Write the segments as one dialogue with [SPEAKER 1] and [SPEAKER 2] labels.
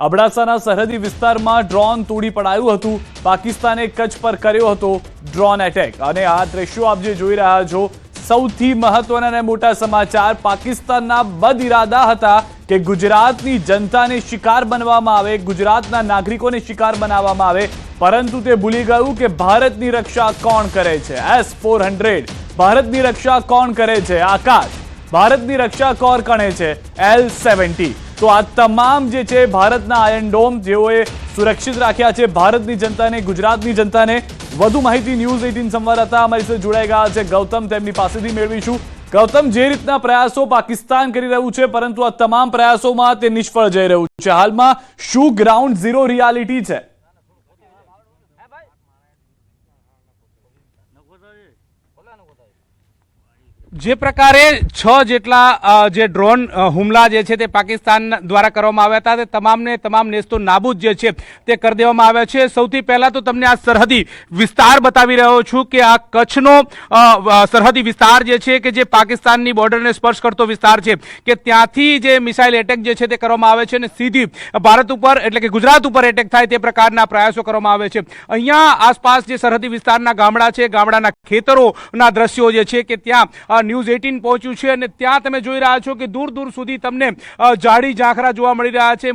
[SPEAKER 1] અબડાસાના સરહદી વિસ્તારમાં ડ્રોન તોડી પડાયું હતું. પાકિસ્તાને કચ્છ પર કર્યો હતો ડ્રોન એટેક. અને આ દ્રશ્યો આપ જે જોઈ રહ્યા છો, સૌથી મહત્વના અને મોટા સમાચાર પાકિસ્તાનના બદ ઇરાદા હતા કે ગુજરાતની જનતાને શિકાર બનવામાં આવે, ગુજરાતના નાગરિકોને શિકાર બનાવવામાં આવે. પરંતુ તે ભૂલી ગયું કે ભારતની રક્ષા કોણ કરે છે? S four hundred. ભારતની રક્ષા કોણ કરે છે? આકાશ. ભારતની રક્ષા કોણ કરે છે? L seventy. તો આ તમામ જે છે ભારતના આયર્ન ડોમ જેઓએ સુરક્ષિત રાખ્યા છે, ભારતની જનતાને, ગુજરાતની જનતાને વધુ માહિતી ન્યૂઝ એઇટીન સંવાદદાતા અમારી સાથે જોડાઈ ગયા છે. ગૌતમ તેમની પાસેથી મેળવીશું. ગૌતમ, જે રીતના પ્રયાસો પાકિસ્તાન કરી રહ્યું છે, પરંતુ આ તમામ પ્રયાસોમાં તે નિષ્ફળ જઈ રહ્યું છે. હાલમાં શું ગ્રાઉન્ડ ઝીરો રિયાલિટી છે?
[SPEAKER 2] જે પ્રકારે છ જેટલા જે ડ્રોન હુમલા જે છે તે પાકિસ્તાન દ્વારા કરવામાં આવ્યા હતા, તે તમામને, તમામ નેસ્તો નાબૂદ જે છે તે કરી દેવામાં આવ્યા છે. સૌથી પહેલાં તો તમને આ સરહદી વિસ્તાર બતાવી રહ્યો છું કે આ કચ્છનો સરહદી વિસ્તાર જે છે કે જે પાકિસ્તાનની બોર્ડરને સ્પર્શ કરતો વિસ્તાર છે કે ત્યાંથી જે મિસાઇલ એટેક જે છે તે કરવામાં આવે છે અને સીધી ભારત ઉપર, એટલે કે ગુજરાત ઉપર એટેક થાય તે પ્રકારના પ્રયાસો કરવામાં આવે છે. અહીંયા આસપાસ જે સરહદી વિસ્તારના ગામડા છે, ગામડાના ખેતરોના દ્રશ્યો જે છે કે ત્યાં ન્યૂઝ એટીન પહોંચ્યું છે અને ત્યાં તમે જોઈ રહ્યા છો કે દૂર દૂર સુધી તમને ઝાડી ઝાંખરા જોવા મળી રહ્યા છે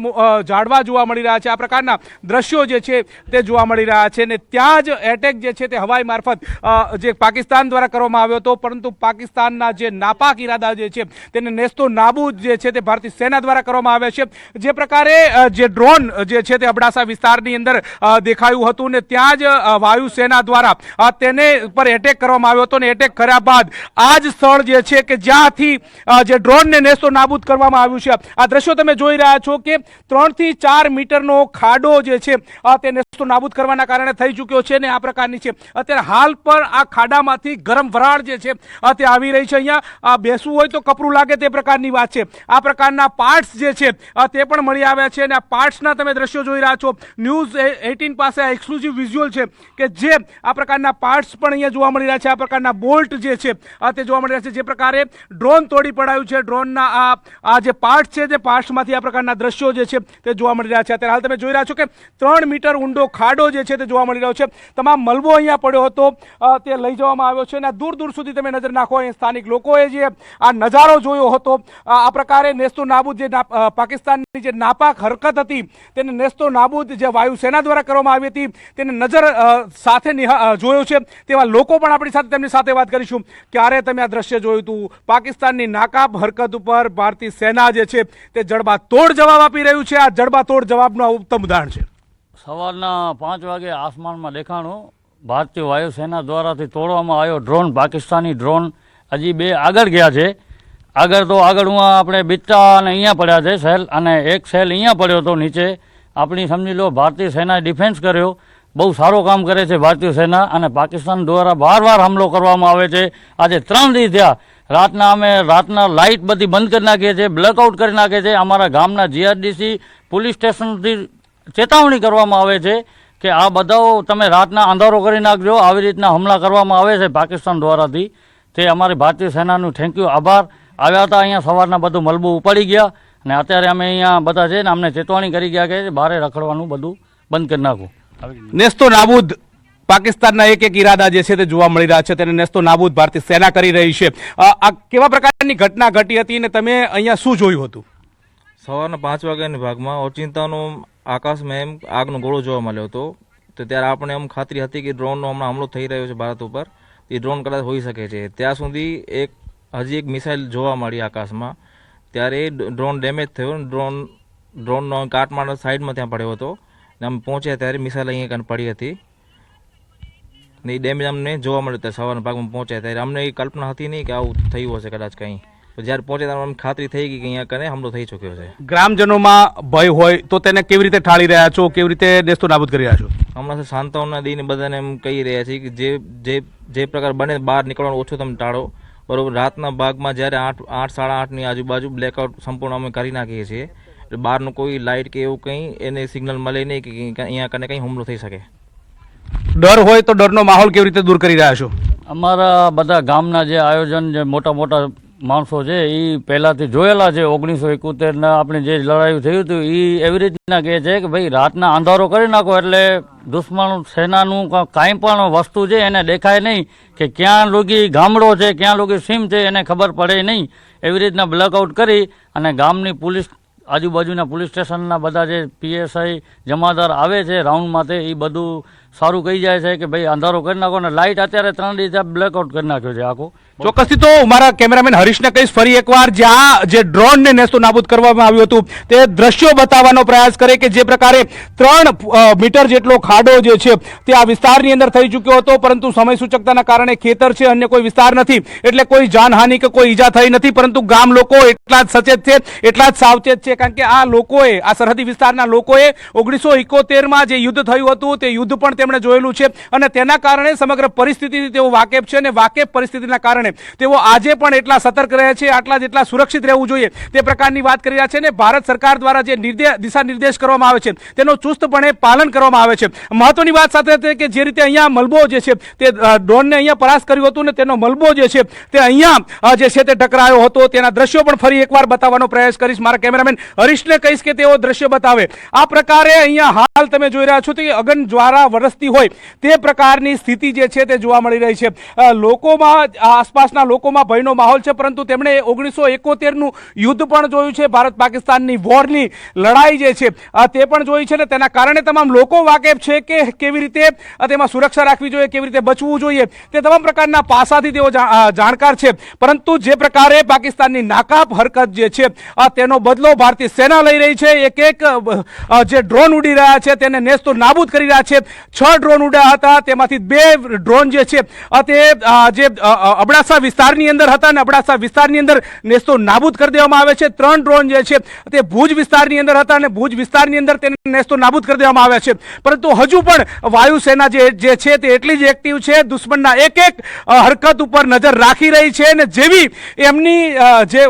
[SPEAKER 2] ઝાડવા જોવા મળી રહ્યા છે, આ પ્રકારના દ્રશ્યો જે છે તે જોવા મળી રહ્યા છે અને ત્યાં જ એટેક જે છે તે હવાઈ મારફત જે પાકિસ્તાન દ્વારા કરવામાં આવ્યો હતો. પરંતુ પાકિસ્તાનના જે નાપાક ઇરાદા જે છે તેને નેસ્તો નાબૂદ જે છે તે ભારતીય સેના દ્વારા કરવામાં આવે છે. જે પ્રકારે જે ડ્રોન જે છે તે અબડાસા વિસ્તારની અંદર દેખાયું હતું ને ત્યાં જ વાયુસેના દ્વારા તેને પર એટેક કરવામાં આવ્યો હતો ને એટેક કર્યા બાદ આ જ સ્થળ જે છે કે જ્યાંથી જે ડ્રોનને નેસ્તો નાબૂદ કરવામાં આવ્યું છે. આ દ્રશ્યો તમે જોઈ રહ્યા છો કે ત્રણથી ચાર મીટરનો ખાડો જે છે તે નેસ્તો નાબૂદ કરવાના કારણે થઈ ચૂક્યો છે ને આ પ્રકારની છે. અત્યારે હાલ પર આ ખાડામાંથી ગરમ વરાળ જે છે તે આવી રહી છે અહીંયા. બેસવું હોય તો કપરું લાગે તે પ્રકારની વાત છે. આ પ્રકારના પાર્ટ્સ જે છે તે પણ મળી આવ્યા છે અને આ પાર્ટ્સના તમે દ્રશ્યો જોઈ રહ્યા છો. ન્યૂઝ એટીન પાસે આ એક્સક્લુઝિવ વિઝ્યુઅલ છે કે જે આ પ્રકારના પાર્ટ્સ પણ અહીંયા જોવા મળી રહ્યા છે. આ પ્રકારના બોલ્ટ જે છે તે જોવા મળી રહ્યા છે. જે પ્રકારે ડ્રોન તોડી પડાયું છે. ડ્રોનના આ આ જે પાર્ટ છે તે પાર્ટમાંથી આ પ્રકારના દ્રશ્યો જે છે તે જોવા મળી રહ્યા છે. અત્યારે હાલ તમે જોઈ રહ્યા છો કે ત્રણ મીટર ઊંડો ખાડો જે છે તે જોવા મળી રહ્યો છે. તમામ મલબો અહીંયા પડ્યો હતો. તે લઈ જવામાં આવ્યો છે અને દૂર દૂર સુધી તમે નજર નાખો અહીં સ્થાનિક લોકોએ જે આ નજારો જોયો હતો આ પ્રકારે નેસ્તો નાબૂદ જે પાકિસ્તાનની જે નાપાક હરકત હતી, તેને નેસ્તો નાબૂદ જે વાયુસેના દ્વારા કરવામાં આવી હતી, તેને નજર સાથે જોયો છે. તેવા લોકો પણ આપણી સાથે તેમની સાથે વાત કરીશું. ક્યારે તમે આ દ્રશ્ય જોયું હતું. પાકિસ્તાનની નાકાબ હરકત ઉપર ભારતીય સેના જે છે તે જડબાતોડ જવાબ આપી રહ્યું છે. આ જડબાતોડ જવાબનું આ ઉત્તમ ઉદાહરણ છે.
[SPEAKER 3] સવારના પાંચ વાગે આસમાનમાં દેખાણું. ભારતીય વાયુસેના દ્વારાથી તોડવામાં આવ્યો ડ્રોન. પાકિસ્તાની ડ્રોન હજી બે આગળ ગયા છે. આગળ તો આગળ હું આપણે બિટ્ટા અને અહીંયા પડ્યા છે, સેલ. અને એક સેલ અહીંયા પડ્યો હતો નીચે. આપણી સમજી લો, ભારતીય સેનાએ ડિફેન્સ કર્યો. બહુ સારું કામ કરે છે ભારતીય સેના અને પાકિસ્તાન દ્વારા વાર વાર હુમલો કરવામાં આવે છે. આજે ત્રણ દિવસ થયા. રાતના અમે રાતના લાઇટ બધી બંધ કરી નાખીએ છીએ બ્લેકઆઉટ કરી નાખીએ છીએ. અમારા ગામના જીઆરડીસી પોલીસ સ્ટેશનથી ચેતવણી કરવામાં આવે છે કે આ બધાઓ તમે રાતના અંધારો કરી નાખજો. આવી રીતના હુમલા કરવામાં આવે છે પાકિસ્તાન દ્વારાથી. તે અમારી ભારતીય સેનાનું થેન્ક યુ આભાર. આવ્યા હતા અહીંયા સવારના બધું મલબું ઉપાડી ગયા અને અત્યારે અમે અહીંયા બધા છે ને અમને ચેતવણી કરી ગયા કે બહારે રખડવાનું બધું બંધ કરી નાખો.
[SPEAKER 2] નેસ્તો નાબૂદ. પાકિસ્તાનના એક એક ઈરાદા જે છે તે જોવા મળી રહ્યા છે. તેને નેસ્તો નાબૂદ ભારતીય સેના કરી રહી છે. આ કેવા પ્રકારની ઘટના ઘટી હતી અને તમે અહીંયા શું જોયું હતું?
[SPEAKER 4] સવારના પાંચ વાગ્યાની ભાગમાં ઓચિંતાનો આકાશમાં એમ આગનો ગોળો જોવા મળ્યો હતો. તો ત્યારે આપણે એમ ખાતરી હતી કે ડ્રોનનો હમણાં હમલો થઈ રહ્યો છે ભારત ઉપર. એ ડ્રોન કદાચ હોઈ શકે છે. ત્યાં સુધી એક, હજી એક મિસાઇલ જોવા મળી આકાશમાં. ત્યારે ડ્રોન ડેમેજ થયો ડ્રોન, ડ્રોનનો કાટમાળ સાઈડમાં ત્યાં પડ્યો હતો. ને અમે પહોંચ્યા ત્યારે મિસાઇલ અહીંયા કન પડી હતી. ને એ ડેમેજ અમને જોવા મળ્યું ત્યારે સવારના ભાગમાં પહોંચ્યા ત્યારે અમને એ કલ્પના હતી નહીં કે આવું થયું હશે કદાચ કંઈ. જ્યારે પહોંચ્યા ત્યારે અમને ખાતરી થઈ ગઈ કે અહીંયા કને હમલો થઈ ચૂક્યો છે.
[SPEAKER 2] ગ્રામજનોમાં ભય હોય તો તેને કેવી રીતે ઠાળી રહ્યા છો? કેવી રીતે દેશતો નાબૂદ કરી રહ્યા છો?
[SPEAKER 4] હમણાં સાંત્વના દઈને બધાને એમ કહી રહ્યા છીએ કે જે જે જે પ્રકાર બને બહાર નીકળવાનું ઓછું તમે ટાળો. બરોબર રાતના ભાગમાં જ્યારે આઠ આઠ સાડા આઠની આજુબાજુ બ્લેકઆઉટ સંપૂર્ણ અમે કરી નાખીએ છીએ. બહારનું કોઈ લાઇટ કે એવું કંઈ એને સિગ્નલ મળે નહીં કે કંઈ- અહીંયા કને કંઈ હુમલો થઈ શકે.
[SPEAKER 2] ડર હોય તો ડરનો માહોલ કેવી રીતે દૂર કરી રહ્યા છો?
[SPEAKER 3] અમારા બધા ગામના જે આયોજન જે મોટા મોટા માણસો છે એ પહેલાંથી જોયેલા છે ઓગણીસો એકોતેરના આપણે જે લડાયું થયું હતું એ એવી રીતના કહે છે કે ભાઈ રાતના અંધારો કરી નાખો એટલે દુશ્મન સેનાનું કાંઈ પણ વસ્તુ છે એને દેખાય નહીં કે ક્યાં લોગી ગામડો છે ક્યાં લોગી સીમ છે એને ખબર પડે નહીં. એવી રીતના બ્લેકઆઉટ કરી અને ગામની પોલીસ આજુબાજુના પોલીસ સ્ટેશનના બધા જે પીએસઆઈ જમાદાર આવે છે રાઉન્ડ માટે એ બધું સારું કહી જાય છે કે ભાઈ અંધારો કરી નાખો ને લાઇટ અત્યારે ત્રણ દિવસ બ્લેકઆઉટ કરી નાખ્યો છે આખો.
[SPEAKER 2] ચોક્કસથી તો મારા કેમેરામેન હરીશને કહીશ ફરી એકવાર જ્યાં જે ડ્રોનને નેસ્તો નાબૂદ કરવામાં આવ્યું હતું, તે દ્રશ્યો બતાવવાનો પ્રયાસ કરે કે જે પ્રકારે ત્રણ મીટર જેટલો ખાડો જે છે, તે આ વિસ્તારની અંદર થઈ ચૂક્યો હતો, પરંતુ સમય સૂચકતાના કારણે ખેતર છે, અન્ય કોઈ વિસ્તાર નથી, એટલે કોઈ જાનહાનિ કે કોઈ ઈજા થઈ નથી, પરંતુ ગામ લોકો એટલા જ સચેત છે, એટલા જ સાવચેત છે, કારણ કે આ લોકોએ, આ સરહદી વિસ્તારના લોકોએ ઓગણીસો એકોતેરમાં જે યુદ્ધ થયું હતું, તે યુદ્ધ પણ તેમણે જોયેલું છે અને તેના કારણે સમગ્ર પરિસ્થિતિથી તેઓ વાકેફ છે અને વાકેફ પરિસ્થિતિના કારણે તેઓ આજે પણ એટલા સતર્ક રહે છે, આટલા જેટલા સુરક્ષિત રહેવું જોઈએ તે પ્રકારની વાત કરી રહ્યા છે અને ભારત સરકાર દ્વારા જે દિશા નિર્દેશ કરવામાં આવે છે તેનો ચુસ્તપણે પાલન કરવામાં આવે છે. મહત્વની વાત સાથે કે જે રીતે અહીંયા મલબો જે છે તે ડ્રોનને અહીંયા પરાસ્ત કર્યું હતું ને તેનો મલબો જે છે તે અહીંયા જે છે તે ટકરાયો હતો. તેના દ્રશ્યો પણ ફરી એકવાર બતાવવાનો પ્રયાસ કરીશ. મારા કેમેરામેન હરીશને કહીશ કે તેઓ દ્રશ્ય બતાવે. આ પ્રકારે અહીંયા હાલ તમે જોઈ રહ્યા છો કે અગન જ્વારા વરસતી હોય તે પ્રકારની સ્થિતિ જે છે તે જોવા મળી રહી છે. લોકોમાં, આસપાસના લોકોમાં ભયનો માહોલ છે, પરંતુ તેમણે ઓગણીસો એકોતેરનું યુદ્ધ પણ જોયું છે. ભારત પાકિસ્તાનની વોરની લડાઈ જે છે તે પણ જોઈ છે ને તેના કારણે તમામ લોકો વાકેફ છે કે કેવી રીતે તેમાં સુરક્ષા રાખવી જોઈએ, કેવી રીતે બચવું જોઈએ, તે તમામ પ્રકારના પાસાથી તેઓ જાણકાર છે. પરંતુ જે પ્રકારે પાકિસ્તાનની નાકાપ હરકત જે છે તેનો બદલો ભારતીય સેના લઈ રહી છે. એક એક જે ડ્રોન ઉડી રહ્યા છે, તેને નેસ્તો નાબૂદ કરી રહ્યા છે. છ ડ્રોન ઉડ્યા હતા. તેમાંથી બે ડ્રોન જે છે તે જે અબડાસા વિસ્તારની અંદર હતા અને અબડાસા વિસ્તારની અંદર નેસ્તો નાબૂદ કરી દેવામાં આવે છે. ત્રણ ડ્રોન જે છે, તે ભુજ વિસ્તારની અંદર હતા અને ભુજ વિસ્તારની અંદર તેને નેસ્તો નાબૂદ કરી દેવામાં આવ્યા છે. પરંતુ હજુ પણ વાયુસેના જે જે છે, તે એટલી જ એક્ટિવ છે. દુશ્મનના એક એક હરકત ઉપર નજર રાખી રહી છે અને જેવી એમની જે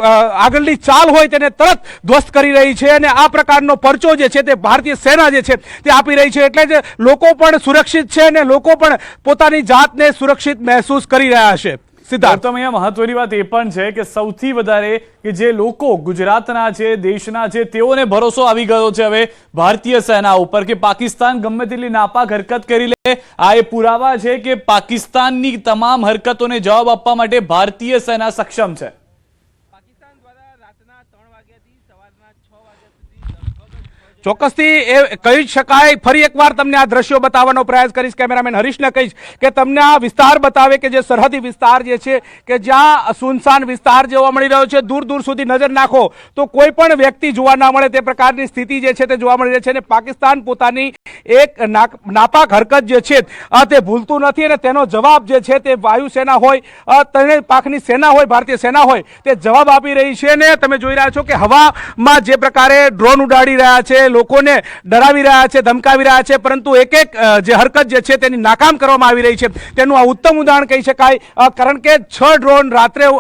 [SPEAKER 2] આગળની ચાલ હોય તેને તરત ધ્વસ્ત કરી રહી છે અને આ પ્રકારનો પરચો જે છે, તે ભારતીય સેના જે છે, તે આપી રહી છે. એટલે જ લોકો પણ સુરક્ષિત છે અને લોકો પણ પોતાની જાતને સુરક્ષિત મહેસૂસ કરી રહ્યા છે. સિદ્ધાર્થ.
[SPEAKER 1] અહીંયા મહત્વની વાત એ પણ છે કે સૌથી વધારે કે જે લોકો ગુજરાતના છે દેશના છે તેઓને ભરોસો આવી ગયો છે હવે ભારતીય સેના ઉપર કે પાકિસ્તાન ગમે તેટલી નાપાક હરકત કરી લે આ એ પુરાવા છે કે પાકિસ્તાનની તમામ હરકતોને જવાબ આપવા માટે ભારતીય સેના સક્ષમ છે.
[SPEAKER 2] ચોક્કસથી એ કહી શકાય. ફરી એકવાર તમને આ દ્રશ્યો બતાવવાનો પ્રયાસ કરીશ. કેમેરામેન હરીશને કહીશ કે તમને આ વિસ્તાર બતાવે કે જે સરહદી વિસ્તાર જે છે, કે જ્યાં સુનસાન વિસ્તાર જોવા મળી રહ્યો છે, દૂર દૂર સુધી નજર નાખો તો કોઈ પણ વ્યક્તિ જોવા ના મળે તે પ્રકારની સ્થિતિ જે છે તે જોવા મળી રહી છે અને પાકિસ્તાન પોતાની એક નાપાક હરકત જે છે તે ભૂલતું નથી અને તેનો જવાબ જે છે તે વાયુસેના હોય તેને પાકની સેના હોય, ભારતીય સેના હોય, તે જવાબ આપી રહી છે ને તમે જોઈ રહ્યા છો કે હવામાં જે પ્રકારે ડ્રોન ઉડાડી રહ્યા છે, લોકોને ડરાવી રહ્યા છે, ધમકાવી રહ્યા છે, પરંતુ એક એક જે હરકત જે છે તેની નાકામ કરવામાં આવી રહી છે. તેનું આ ઉત્તમ ઉદાહરણ કહી શકાય. કારણ કે છ ડ્રોન રાત્રે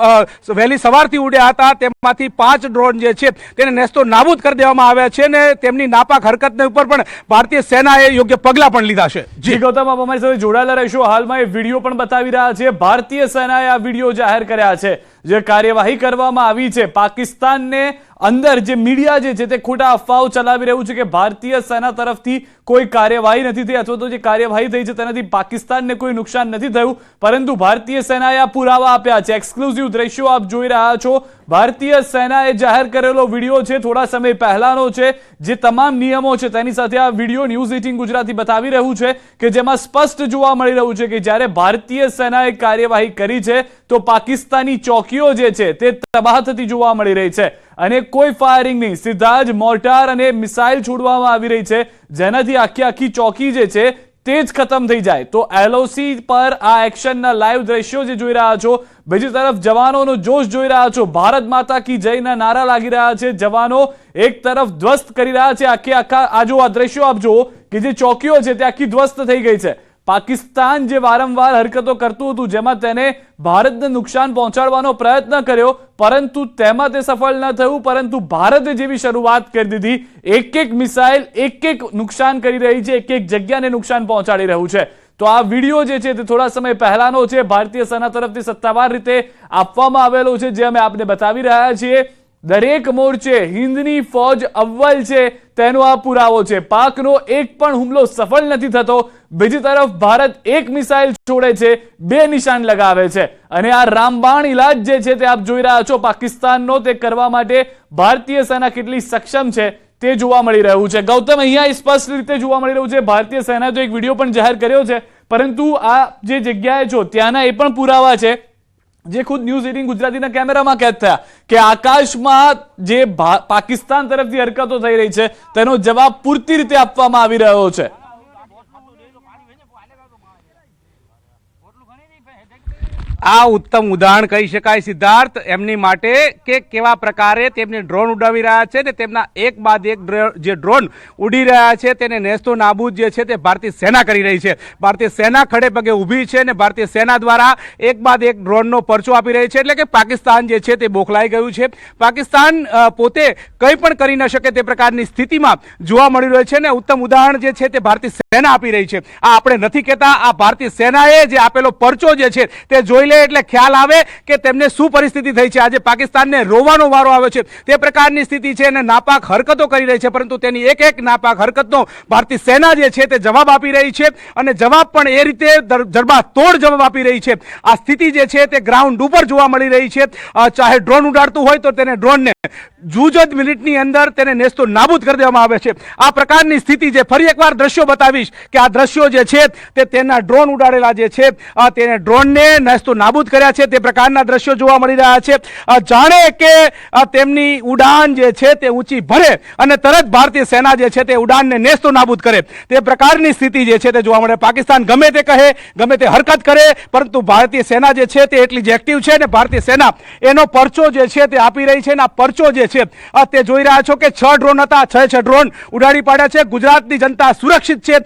[SPEAKER 2] વહેલી સવારથી ઉડ્યા હતા, તેમાંથી પાંચ ડ્રોન જે છે તેને નેસ્તો નાબૂદ કરી દેવામાં આવ્યા છે ને તેમની નાપાક હરકતને ઉપર પણ ભારતીય સેનાએ યોગ્ય પગલાં પણ લીધા છે.
[SPEAKER 1] જી. ગૌતમ અમારી સાથે જોડાયેલા રહીશું. હાલમાં એ વીડિયો પણ બતાવી રહ્યા છે. ભારતીય સેનાએ આ વીડિયો જાહેર કર્યા છે. જે કાર્યવાહી કરવામાં આવી છે, પાકિસ્તાનને અંદર જે મીડિયા જે છે તે ખોટા અફવાઓ ચલાવી રહ્યું છે કે ભારતીય સેના તરફથી કોઈ કાર્યવાહી નથી થઈ અથવા તો જે કાર્યવાહી થઈ છે તેનાથી પાકિસ્તાનને કોઈ નુકસાન નથી થયું. પરંતુ ભારતીય સેનાએ આ પુરાવા આપ્યા છે. એક્સક્લુઝિવ દ્રશ્યો આપ જોઈ રહ્યા છો. ભારતીય સેનાએ જાહેર કરેલો વીડિયો છે. થોડા સમય પહેલાનો છે. જે તમામ નિયમો છે તેની સાથે આ વીડિયો ન્યૂઝ એટીન ગુજરાતી બતાવી રહ્યું છે કે જેમાં સ્પષ્ટ જોવા મળી રહ્યું છે કે જ્યારે ભારતીય સેનાએ કાર્યવાહી કરી છે, તો પાકિસ્તાની ચોકીઓ જે છે તે તબાહ થતી જોવા મળી રહી છે. અને કોઈ ફાયરિંગ નહીં. સીધા જ મોર્ટાર અને મિસાઇલ છોડવામાં આવી રહી છે. જેનાથી આખી આખી ચોકી જે છે તે જ ખતમ થઈ જાય. તો એલઓસી પર આ એક્શનના લાઈવ દ્રશ્યો જે જોઈ રહ્યા છો, બીજી તરફ જવાનોનો જોશ જોઈ રહ્યા છો. ભારત માતા કી જયના નારા લાગી રહ્યા છે. જવાનો એક તરફ ધ્વસ્ત કરી રહ્યા છે. આખી આખા, આ જો આ દ્રશ્યો આપ જુઓ કે જે ચોકીઓ છે તે આખી ધ્વસ્ત થઈ ગઈ છે. પાકિસ્તાન જે વારંવાર હરકતો કરતું હતું, જેમાં તેને ભારતને નુકસાન પહોંચાડવાનો પ્રયત્ન કર્યો, પરંતુ તેમાં તે સફળ ન થયું, પરંતુ ભારતે જેવી શરૂઆત કરી દીધી. એક એક મિસાઇલ એક એક નુકસાન કરી રહી છે એક એક જગ્યાને નુકસાન પહોંચાડી રહ્યું છે. તો આ વીડિયો જે છે તે થોડા સમય પહેલાનો છે. ભારતીય સેના તરફથી સત્તાવાર રીતે આપવામાં આવેલો છે, જે અમે આપને બતાવી રહ્યા છીએ. દરેક મોરચે હિન્દની ફોજ અવ્વલ છે, તેનો આ પુરાવો છે. પાકનો એક પણ હુમલો સફળ નથી થતો. બીજી તરફ ભારત એક મિસાઇલ છોડે છે, બે નિશાન લગાવે છે. અને આ રામબાણ ઇલાજ જે છે તે આપ જોઈ રહ્યા છો, પાકિસ્તાનનો તે કરવા માટે ભારતીય સેના કેટલી સક્ષમ છે તે જોવા મળી રહ્યું છે. ગૌતમ, અહીંયા સ્પષ્ટ રીતે જોવા મળી રહ્યું છે, ભારતીય સેના તો એક વીડિયો પણ જાહેર કર્યો છે. પરંતુ આ જે જગ્યાએ છો, ત્યાંના એ પણ પુરાવા છે. જે ખુદ ન્યૂઝ એટીન ગુજરાતીના કેમેરામાં કેદ થયા કે આકાશમાં જે પાકિસ્તાન તરફથી હરકતો થઈ રહી છે, તેનો જવાબ પૂરતી રીતે આપવામાં આવી રહ્યો છે.
[SPEAKER 2] આ ઉત્તમ ઉદાહરણ કહી શકાય સિદ્ધાર્થ એમની માટે કે કેવા પ્રકારે તેમને ડ્રોન ઉડાવી રહ્યા છે ને તેમના એક બાદ એક જે ડ્રોન ઉડી રહ્યા છે તેને નેસ્તો નાબૂદ જે છે તે ભારતીય સેના કરી રહી છે. ભારતીય સેના ખડે પગે ઊભી છે ને ભારતીય સેના દ્વારા એક બાદ એક ડ્રોનનો પરચો આપી રહી છે એટલે કે પાકિસ્તાન જે છે તે બોખલાઈ ગયું છે. પાકિસ્તાન પોતે કંઈ પણ કરી ન શકે તે પ્રકારની સ્થિતિમાં જોવા મળી રહ્યું છે ને ઉત્તમ ઉદાહરણ જે છે તે ભારતીય સેના આપી રહી છે. આ આપણે નથી કહેતા, આ ભારતીય સેનાએ જે આપેલો પરચો જે છે તે જોઈ લે એટલે ખ્યાલ આવે કે તેમને શું પરિસ્થિતિ થઈ છે. આજે પાકિસ્તાનને રોવાનો વારો આવ્યો છે. તે પ્રકારની સ્થિતિ છે અને નાપાક હરકતો કરી રહી છે, પરંતુ તેની એક એક નાપાક હરકતનો ભારતીય સેના જે છે તે જવાબ આપી રહી છે અને જવાબ પણ એ રીતે દર- જડબાતોડ જવાબ આપી રહી છે. આ સ્થિતિ જે છે તે ગ્રાઉન્ડ ઉપર જોવા મળી રહી છે. ચાહે ડ્રોન ઉડાડતું હોય તો તેને ડ્રોનને જૂજ જ મિનિટની અંદર તેને નેસ્તો નાબૂદ કરી દેવામાં આવે છે. આ પ્રકારની સ્થિતિ જે ફરી એકવાર દ્રશ્યો બતાવીશ કે આ દ્રશ્યો જે છે તે તેના ડ્રોન ઉડાડેલા જે છે તેને ડ્રોનને નેસ્તો નાબૂદ કર્યા છે, તે પ્રકારના દ્રશ્યો જોવા મળી રહ્યા છે. જાણે કે તેમની ઉડાન જે છે તે ઊંચી ભરે અને તરત ભારતીય સેના જે છે તે ઉડાનને નેસ્તો નાબૂદ કરે. તે પ્રકારની સ્થિતિ જે છે તે જોવા મળે. પાકિસ્તાન ગમે તે કહે, ગમે તે હરકત કરે, પરંતુ ભારતીય સેના જે છે તે એટલી જ એક્ટિવ છે અને ભારતીય સેના એનો પરચો જે છે તે આપી રહી છે અને આ પરચો જે છે તે જોઈ રહ્યા છો કે છ ડ્રોન હતા, છ છ ડ્રોન ઉડાડી પાડ્યા છે. ગુજરાતની જનતા સુરક્ષિત છે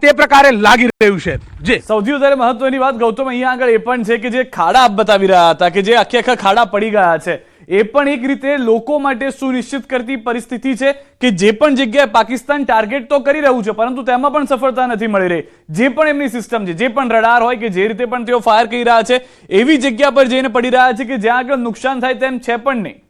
[SPEAKER 2] તે પ્રકારે લાગી રહ્યું છે. જે.
[SPEAKER 1] સૌથી વધારે મહત્વની વાત ગૌતમ અહીંયા આગળ એ પણ છે કે જે ખાડા આપ બતાવી રહ્યા હતા કે જે આખે આખા ખાડા પડી ગયા છે, એ પણ એક રીતે લોકો માટે સુનિશ્ચિત કરતી પરિસ્થિતિ છે કે જે પણ જગ્યાએ પાકિસ્તાન ટાર્ગેટ તો કરી રહ્યું છે, પરંતુ તેમાં પણ સફળતા નથી મળી રહી. જે પણ એમની સિસ્ટમ છે, જે પણ રડાર હોય કે જે રીતે પણ તેઓ ફાયર કરી રહ્યા છે, એવી જગ્યા પર જઈને પડી રહ્યા છે કે જ્યાં આગળ નુકસાન થાય તેમ છે પણ નહીં.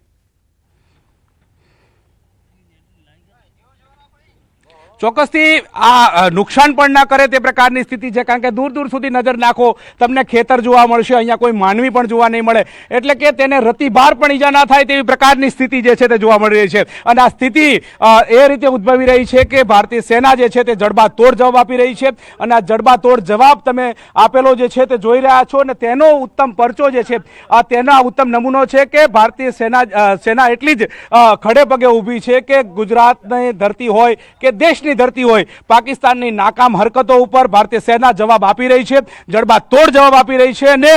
[SPEAKER 2] ચોક્કસથી આ નુકસાન પણ ના કરે તે પ્રકારની સ્થિતિ છે, કારણ કે દૂર દૂર સુધી નજર નાખો, તમને ખેતર જોવા મળશે, અહીંયા કોઈ માનવી પણ જોવા નહીં મળે. એટલે કે તેને રતિભાર પણ ઈજા ના થાય તેવી પ્રકારની સ્થિતિ જે છે તે જોવા મળી રહી છે. અને આ સ્થિતિ એ રીતે ઉદ્ભવી રહી છે કે ભારતીય સેના જે છે તે જડબાતોડ જવાબ આપી રહી છે. અને આ જડબાતોડ જવાબ તમે આપેલો જે છે તે જોઈ રહ્યા છો અને તેનો ઉત્તમ પરચો જે છે, આ તેના ઉત્તમ નમૂનો છે કે ભારતીય સેના સેના એટલી જ ખડે પગે ઊભી છે કે ગુજરાતની ધરતી હોય કે દેશની ધરતી હોય, પાકિસ્તાનની નાકામ હરકતો ઉપર ભારતીય સેના જવાબ આપી રહી છે, જડબાતોડ જવાબ આપી રહી છે અને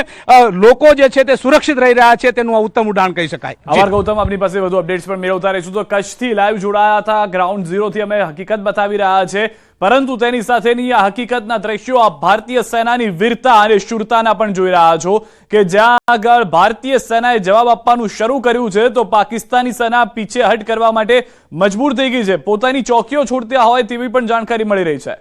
[SPEAKER 2] લોકો જે છે તે સુરક્ષિત રહી રહ્યા છે તેનું આ ઉત્તમ ઉદાહરણ કહી શકાય.
[SPEAKER 1] આભાર ગૌતમ, આપની પાસે વધુ અપડેટ્સ પણ મેળવતા રહીશું. તો કચ્છથી લાઈવ જોડાયા હતા. ગ્રાઉન્ડ ઝીરો થી અમે હકીકત બતાવી રહ્યા છે. પરંતુ તેની સાથેની આ હકીકતના દ્રશ્યો આ ભારતીય સેનાની વીરતા અને શૂરતાના પણ જોઈ રહ્યા છો કે જ્યાં આગળ ભારતીય સેનાએ જવાબ આપવાનું શરૂ કર્યું છે, તો પાકિસ્તાની સેના પીછે હટ કરવા માટે મજબૂર થઈ ગઈ છે. પોતાની ચોકીઓ છોડતા હોય તેવી પણ જાણકારી મળી રહી છે.